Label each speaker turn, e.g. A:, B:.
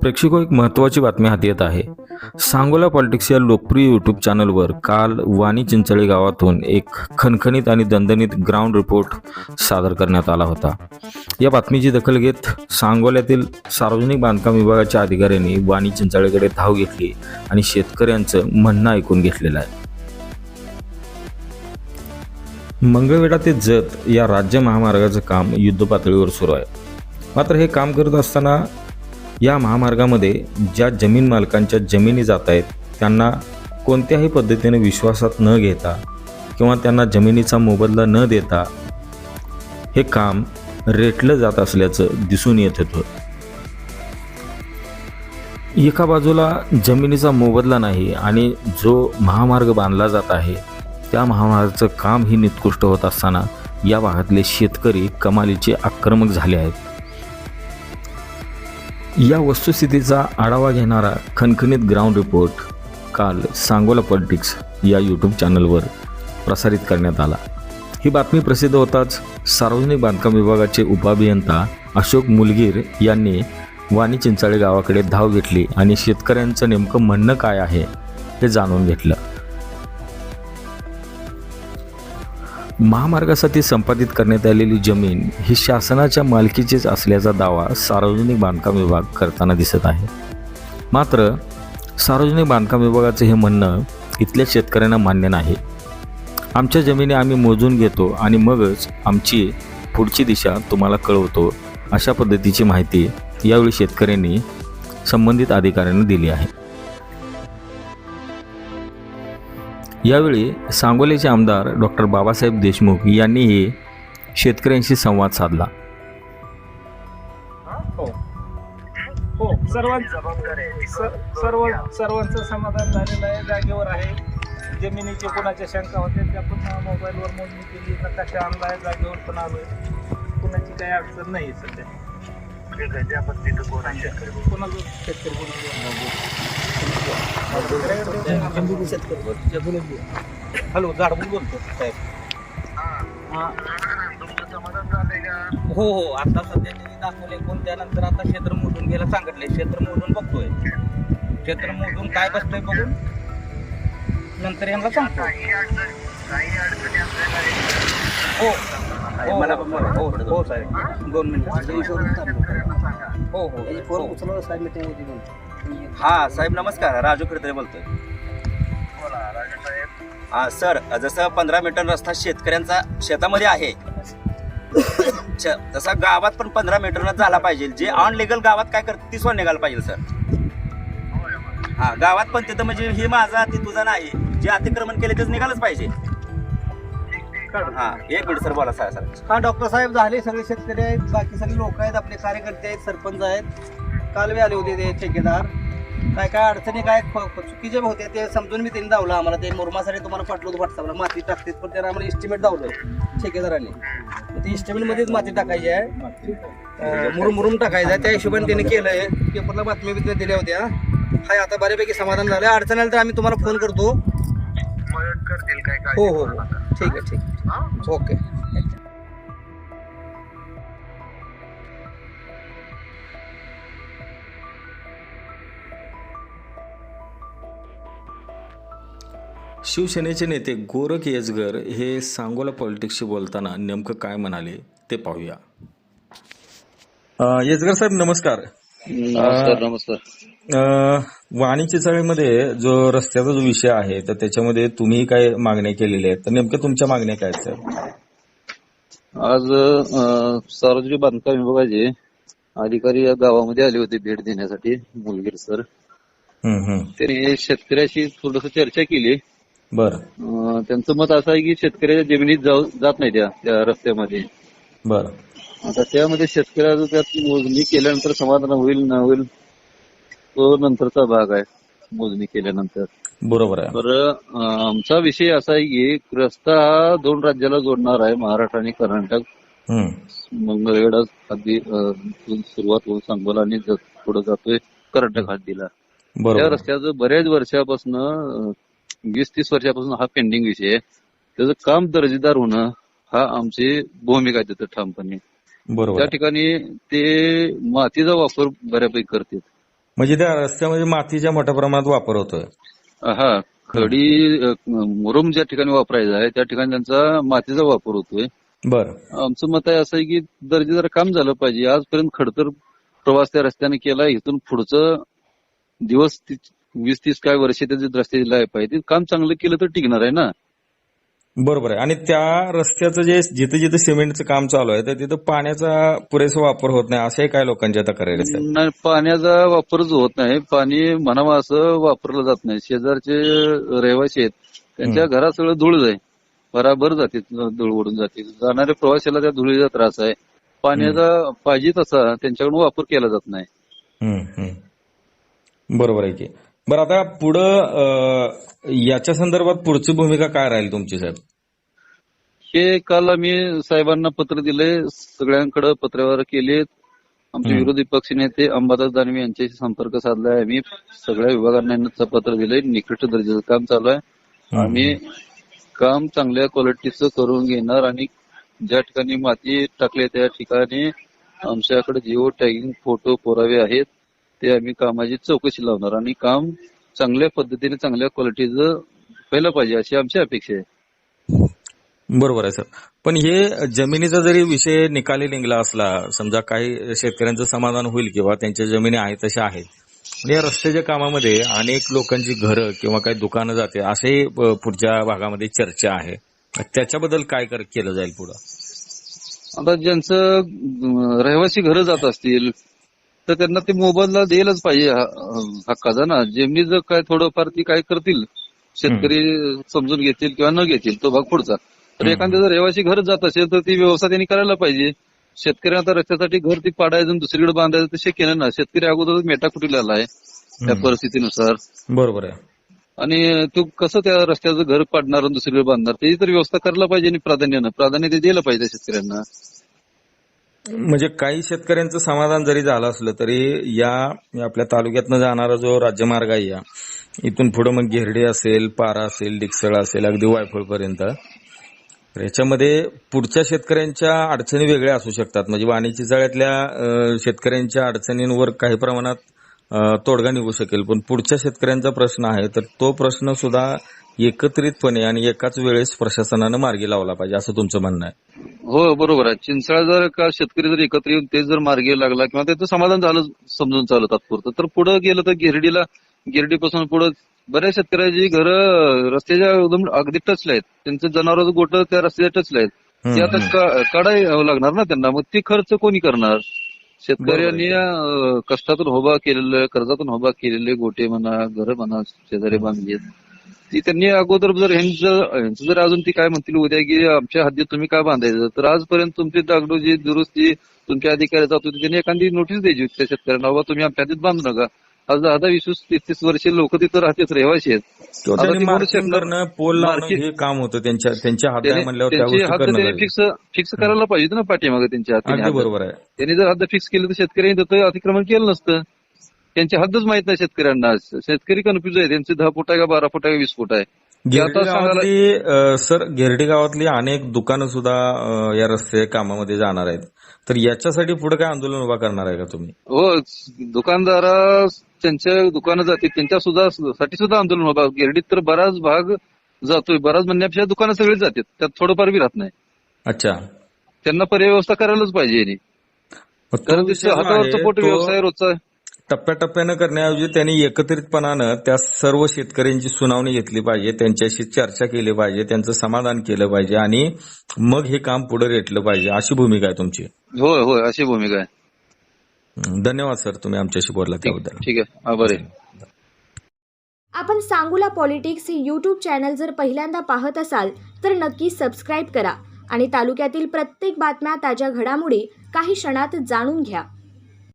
A: प्रेक्षको एक महत्त्वाची बातमी हाती येत आहे. सांगोला पॉलिटिक्स या लोकप्रिय यूट्यूब चॅनलवर काल वाणी चिंचळे गावातून एक खणखणीत आणि दणदणीत ग्राउंड रिपोर्ट सादर करण्यात आला होता. या बातमीची दखल घेत सांगोल्यातील सार्वजनिक बांधकाम विभागाच्या अधिकाऱ्यांनी वाणी चिंचळेकडे धाव घेतली आणि शेतकऱ्यांचं म्हणणं ऐकून घेतलेलं आहे. मंगळवेढा ते जत या राज्य महामार्गाचं काम युद्धपातळीवर सुरू आहे. मात्र हे काम करत असताना या महामार्गामध्ये ज्या जमीन मालकांच्या जमिनी जात आहेत त्यांना कोणत्याही पद्धतीने विश्वासात न घेता किंवा त्यांना जमिनीचा मोबदला न देता हे काम रेटलं जात असल्याचं दिसून येत होतं. एका बाजूला जमिनीचा मोबदला नाही आणि जो महामार्ग बांधला जात आहे त्या महामार्गाचं काम ही निकृष्ट होत असताना या भागातले शेतकरी कमालीचे आक्रमक झाले आहेत. या वस्तुस्थितीचा आढावा घेणारा खणखणीत ग्राउंड रिपोर्ट काल सांगोला पॉलिटिक्स या यूट्यूब चॅनलवर प्रसारित करण्यात आला. ही बातमी प्रसिद्ध होताच सार्वजनिक बांधकाम विभागाचे उपाभियंता अशोक मुलगीर यांनी वाणी चिंचाळे गावाकडे धाव घेतली आणि शेतकऱ्यांचं नेमकं म्हणणं काय आहे हे जाणून घेतलं. महामार्गासाठी संपादित करण्यात आलेली जमीन ही शासनाच्या मालकीचीच असल्याचा दावा सार्वजनिक बांधकाम विभाग करताना दिसत आहे. मात्र सार्वजनिक बांधकाम विभागाचं हे म्हणणं इथल्या शेतकऱ्यांना मान्य नाही. आमच्या जमिनी आम्ही मोजून घेतो आणि मगच आमची पुढची दिशा तुम्हाला कळवतो अशा पद्धतीची माहिती यावेळी शेतकऱ्यांनी संबंधित अधिकाऱ्यांना दिली आहे. यावेळी सांगोलीचे आमदार डॉक्टर बाबासाहेब देशमुख यांनीही शेतकऱ्यांशी संवाद साधला.
B: हो. हो सर्वांचं सर्वांचं समाधान झालेलं आहे. जागेवर आहे. जमिनीचे कोणाच्या शंका होत्या त्या पण मोबाईलवर मोजणी केली. नकाशा आणलाय जागेवर पण आलोय? कुणाची काही अडचण नाही सध्या. कोणाला शेतकरी हॅलो झाडबूल बोलतो साहेब. हा.
C: हो हो आता सध्या त्यांनी दाखवले पण त्यानंतर आता क्षेत्र मोजून घ्यायला सांगितले क्षेत्र मोजून बघतोय. क्षेत्र मोजून काय बसतोय बघून? नंतर यांना सांगतो. हो. हो
B: मला
C: हो,
B: पण-
C: हो हो साहेब. दोन मिनिटं. हो हो हो हा साहेब नमस्कार. राजू खडतरे बोलतोय. हा सर जसं पंधरा मीटर रस्ता शेतकऱ्यांचा शेतामध्ये आहे तसा गावात पण पंधरा मीटरनं झाला पाहिजे. जे अनलिगल गावात काय करते ती सोड निघायला पाहिजे सर. हा गावात पण तिथं म्हणजे हे माझा ते तुझा नाही. जे अतिक्रमण केले तेच निघालच पाहिजे. हा एक मिनिट सर बोला सर सर.
D: हा डॉक्टर साहेब झाले सगळे शेतकरी आहेत. बाकी सगळे लोक आहेत आपले कार्यकर्ते आहेत सरपंच आहेत. कालवे आले होते ते ठेकेदार. काय काय अडचणी काय चुकीचे होते ते समजून मी त्यांनी दावलं आम्हाला. ते मुरमासाठी तुम्हाला पाठवलं होतं व्हॉट्सअपला माती टाकते पण त्याला आम्हाला इस्टिमेट दावलं ठेकेदारांनी. ते इस्टिमेटमध्येच माती टाकायची आहे. मुरुम मुरुम टाकायचं आहे. त्या हिशोबाने त्यांनी केलंय. पेपरला बातम्या बितम्या दिल्या होत्या. हाय आता बऱ्यापैकी समाधान झालं. अडचण आली तर आम्ही तुम्हाला फोन करतो. हो हो. हो ठीक आहे ठीक आहे. ओके.
A: शिवसेनेचे नेते गोरख येसगर हे सांगोला पॉलिटिक्सशी बोलताना नेमकं काय म्हणाले ते पाहूया. येसगर साहेब नमस्कार.
E: नमस्कार नमस्कार.
A: अ, वाणी चिचाळीमध्ये जो रस्त्याचा जो विषय आहे तर त्याच्यामध्ये तुम्ही काय मागण्या केलेल्या आहेत? तर नेमक्या तुमच्या मागण्या काय आहेत साहेब?
E: आज सार्वजनिक बांधकाम विभागाचे अधिकारी या गावामध्ये आले होते भेट देण्यासाठी मुलगीर सर. त्यांनी शेतकऱ्याशी थोडस चर्चा केली.
A: बरं.
E: त्यांचं मत असं आहे की शेतकऱ्याच्या जमिनीत जाऊ जात नाही त्या त्या रस्त्यामध्ये.
A: बरं.
E: आता त्यामध्ये शेतकऱ्याचं त्यात मोजणी केल्यानंतर समाधान होईल न होईल तो नंतरचा भाग आहे मोजणी केल्यानंतर.
A: बरोबर आहे.
E: तर अ, आमचा विषय असा आहे की रस्ता हा दोन राज्याला जोडणार आहे महाराष्ट्र आणि कर्नाटक.
A: हम्म,
E: मंगळवेढा हद्दी सुरुवात होऊन सांगोला आणि पुढे जातोय कर्नाटक हद्दीला. त्या रस्त्याचं बऱ्याच वर्षापासून वीस तीस वर्षापासून हा पेंडिंग विषय आहे. त्याचं काम दर्जेदार होणं हा आमची भूमिका आहे तिथं ठामपणे.
A: बरोबर.
E: त्या. ठिकाणी ते मातीचा वापर बऱ्यापैकी करतात.
A: म्हणजे त्या रस्त्यामध्ये मातीच्या मोठ्या प्रमाणात वापर होतोय.
E: हा खडी मुरुम ज्या ठिकाणी वापरायचा आहे त्या ठिकाणी त्यांचा मातीचा वापर होतोय.
A: बरं.
E: आमचं मत आहे असं आहे की दर्जेदार काम झालं पाहिजे. आजपर्यंत खडतर प्रवास त्या रस्त्याने केला इथून पुढचं दिवस वीस तीस काय वर्ष त्याचे रस्ते दिले पाहिजे काम चांगलं केलं तर टिकणार आहे ना.
A: बरोबर आहे. आणि त्या रस्त्याचं जे जिथे जिथे सिमेंटचं काम चालू आहे तर तिथं पाण्याचा पुरेसा वापर होत नाही अशाही काही लोकांच्या तक्रारी
E: नाही, पाण्याचा वापरच होत नाही. पाणी म्हणावं असं वापरलं जात नाही. शेजारचे रहिवासी आहेत त्यांच्या घरात सगळं धूळ आहे. बराबर जाते धूळ उडून जाते. जाणाऱ्या प्रवाशाला त्या धुळीचा त्रास आहे. पाण्याचा पाहिजे तसा त्यांच्याकडून वापर केला जात नाही.
A: बरोबर आहे की. बरं आता पुढं याच्या संदर्भात पुढची भूमिका काय राहील तुमची साहेब?
E: हे काल आम्ही साहेबांना पत्र दिले सगळ्यांकडे पत्रव्यवहार केलेत. आमचे. विरोधी पक्ष नेते अंबादास दानवे यांच्याशी संपर्क साधलाय. आम्ही सगळ्या विभागांना यांना पत्र दिलंय निकृष्ट दर्जाचं काम चालू आहे. आम्ही काम चांगल्या क्वालिटीचं करून घेणार आणि ज्या ठिकाणी माती टाकली त्या ठिकाणी आमच्याकडे जिओ टॅगिंग फोटो पुरावे आहेत. ते आम्ही कामाची चौकशी लावणार आणि काम चांगल्या पद्धतीने चांगल्या क्वालिटीचं व्हायला पाहिजे अशी आमची अपेक्षा आहे.
A: बरोबर आहे सर. पण हे जमिनीचा जरी विषय निकाली निघला असला समजा काही शेतकऱ्यांचं समाधान होईल किंवा त्यांच्या जमिनी आहेत तशा आहेत या रस्त्याच्या कामामध्ये अनेक लोकांची घरं किंवा काही दुकानं जाते असे पुढच्या भागामध्ये चर्चा आहे. त्याच्याबद्दल काय केलं जाईल पुढं?
E: आता ज्यांचं रहिवासी घरं जात असतील तर त्यांना ते मोबदला द्यायलाच पाहिजे हक्काचा ना. जमिनी जर काय थोडंफार ती काय करतील शेतकरी समजून घेतील किंवा न घेतील तो भाग पुढचा. तर. एखाद्या जर रहिवासी घर जात असेल तर ती व्यवस्था त्यांनी करायला पाहिजे. शेतकरी आता रस्त्यासाठी घर ती पाडायचं दुसरीकडे बांधायचं ते शक्य नाही ना. शेतकरी अगोदर मेटाकुटीला आलाय त्या
A: हम्म.
E: परिस्थितीनुसार.
A: बरोबर आहे.
E: आणि तू कसं त्या रस्त्याचं घर पाडणार दुसरीकडे बांधणार? त्याची तर व्यवस्था करायला पाहिजे आणि प्राधान्यानं. प्राधान्य ते द्यायला पाहिजे त्या शेतकऱ्यांना.
A: म्हणजे काही शेतकऱ्यांचं समाधान जरी झालं असलं तरी या आपल्या तालुक्यातनं जाणारा जो राज्यमार्ग आहे या इथून पुढे मग घेरडे असेल पारा असेल डिक्सळ असेल अगदी वायफळपर्यंत तर याच्यामध्ये पुढच्या शेतकऱ्यांच्या अडचणी वेगळ्या असू शकतात. म्हणजे वाणी चिचाळ्यातल्या शेतकऱ्यांच्या अडचणींवर काही प्रमाणात तोडगा निघू शकेल. पण पुढच्या शेतकऱ्यांचा प्रश्न आहे तर तो प्रश्न सुद्धा एकत्रितपणे आणि एकाच वेळेस प्रशासनानं मार्गी लावला पाहिजे असं तुमचं म्हणणं आहे?
E: हो बरोबर आहे. चिंचळा जर का शेतकरी जर एकत्र येऊन ते जर मार्गी लागला किंवा त्याचं समाधान झालं समजून चालत तात्पुरतं तर पुढे गेलं तर गिरडीला गिरडीपासून पुढे बऱ्याच शेतकऱ्याची घरं रस्त्याच्या एकदम अगदी टचला आहेत. त्यांचं जनावरांचं गोट त्या रस्त्याच्या टचला आहेत. ते आता का- काढायला लागणार ना त्यांना? मग ते खर्च कोणी करणार? शेतकऱ्यांनी कष्टातून उभा केलेलं कर्जातून उभा केलेले गोटे म्हणा घर म्हणा शेजारी बांधले ती त्यांनी अगोदर जर ह्यांचं जर अजून ती काय म्हणतील उद्या की आमच्या हद्दीत तुम्ही काय बांधायचं? तर आजपर्यंत तुमची डागडोजी दुरुस्ती तुमच्या अधिकारी जात होती त्यांनी एखादी नोटीस द्यायची होती त्या शेतकऱ्यांना बाबा तुम्ही आमच्या हद्दीत बांधू नका. आज दहा वीस तीस तीस वर्षे लोक तिथं राहतात रहिवाशी आहेत. आता
A: पोल हे काम होतं त्यांच्या त्यांच्या हात
E: त्याने-
A: म्हणल्यावर त्या
E: त्यांची
A: गोष्टी
E: हद्द
A: करणं
E: त्यांनी
A: लागेल.
E: फिक्स फिक्स करायला पाहिजे ना पाठीमागे त्यांच्या हाती.
A: बरोबर आहे.
E: त्यांनी जर हद्द फिक्स केली तर शेतकऱ्यांनी त्याचं अतिक्रमण केलं नसतं. त्यांची हद्दच माहीत नाही शेतकऱ्यांना. शेतकरी कन्फ्युज आहे. त्यांचे दहा फूट आहे का बारा फूट आहे का वीस फूट आहे?
A: गिरडी सर गिरडी गावातली अनेक दुकानं सुद्धा या रस्ते कामामध्ये जाणार आहेत. तर याच्यासाठी पुढे काय आंदोलन उभा करणार आहे का तुम्ही?
E: हो दुकानदार त्यांच्या दुकानं जाते त्यांच्या सुद्धा साठी सुद्धा आंदोलन होता गिरडीत तर बराच भाग जातोय. बराच म्हणण्यापेक्षा दुकानं सगळी जातात त्यात थोडंफार बी राहत नाही.
A: अच्छा.
E: त्यांना पर्याय व्यवस्था करायलाच पाहिजे कारण हातावरचा पोट व्यवसाय रोजचा
A: टप्प्याटप्प्यानं करण्याऐवजी त्यांनी एकत्रितपणानं त्या सर्व शेतकऱ्यांची सुनावणी घेतली पाहिजे त्यांच्याशी चर्चा केली पाहिजे त्यांचं समाधान केलं पाहिजे आणि मग हे काम पुढे रेटलं पाहिजे. अशी भूमिका आहे तुमची.
E: होय होय अशी भूमिका आहे.
A: धन्यवाद सर तुम्ही आमच्याशी बोलला त्याबद्दल.
E: ठीक आहे. आभार आहे
F: आपण सांगूला पॉलिटिक्स हे यूट्यूब चॅनल जर पहिल्यांदा पाहत असाल तर नक्की सबस्क्राईब करा आणि तालुक्यातील प्रत्येक बातम्या ताज्या घडामोडी काही क्षणात जाणून घ्या.